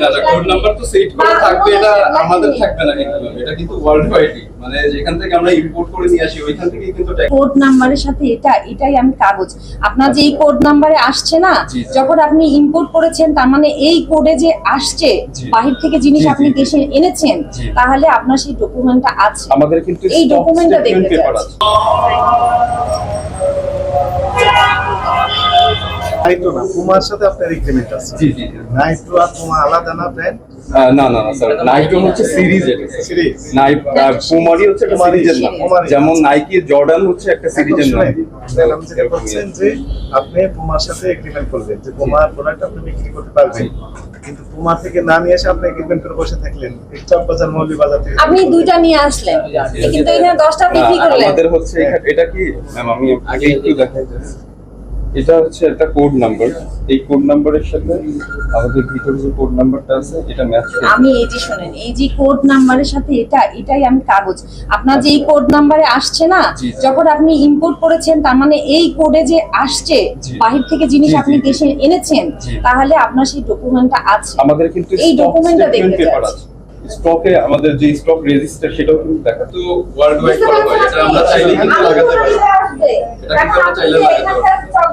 না না code number তো সেট করা থাকবে এটা আমাদের থাকবে না কিন্তু এটা কিন্তু ওয়ার্ল্ড ওয়াইডই মানে যেখান থেকে আমরা ইম্পোর্ট করে নিয়ে আসি ওইখান থেকেই কিন্তু কোড নাম্বারের সাথে এটা এটাই আমি কাগজ। আপনার যে এই কোড নাম্বারে আসছে না। যখন আপনি ইম্পোর্ট করেছেন তার মানে এই কোডে যে আসছে বাহির থেকে জিনিস আপনি দেশে এনেছেন তাহলে আপনার সেই ডকুমেন্টটা আছে। আমাদের কিন্তু এই document-টা দেখতে নাইট্রো না পুমার সাথে আপনার এগ্রিমেন্ট আছে। জি জি। নাইট্রো আর পুমা আলাদা না ব্র্যান্ড না না না স্যার নাইকি হচ্ছে সিরিজ। এটা সিরিজ নাই পুমারি হচ্ছে একটা সিরিজের নাম। যেমন নাইকি জর্ডান হচ্ছে একটা সিরিজের নাম। আপনি যেটা বলছেন যে আপনি পুমার সাথে এগ্রিমেন্ট করবেন যে পুমার প্রোডাক্ট আপনি বিক্রি করতে পারবেন। কিন্তু পুমা থেকে না নিয়ে এসে আপনি এগ্রিমেন্ট করে বসে থাকলেন বাজার মৌলী বাজার থেকে। আপনি দুইটা নিয়ে আসলেন কিন্তু এখানে দশটা বিক্রি করলেন। আমাদের হচ্ছে এটা কি? ম্যাম আমি আগে একটু দেখাই। এটা হচ্ছে একটা কোড নাম্বার এই কোড নাম্বারের সাথে আমাদের ভিতরে যে কোড নাম্বারটা আছে এটা ম্যাচ করে আমি এই যে শোনেন এই যে কোড নাম্বারের সাথে এটা এটাই আমি কাগজ। আপনার যে এই কোড নাম্বারে আসছে না। যখন আপনি ইম্পোর্ট করেছেন তার মানে এই কোডে যে আসছে বাহির থেকে জিনিস আপনি দেশে এনেছেন তাহলে আপনার সেই ডকুমেন্টটা আছে। আমাদের কিন্তু এই স্টেটমেন্ট দেখতে পেপার স্টকে আমাদের যে স্টক রেজিস্টার সেটাও কিন্তু দেখা তো ওয়ার্ল্ড ওয়াইড করা হয় এটা আমরা চাইলে কিন্তু লাগাতে পারি। চাইলে লাগাতে পারি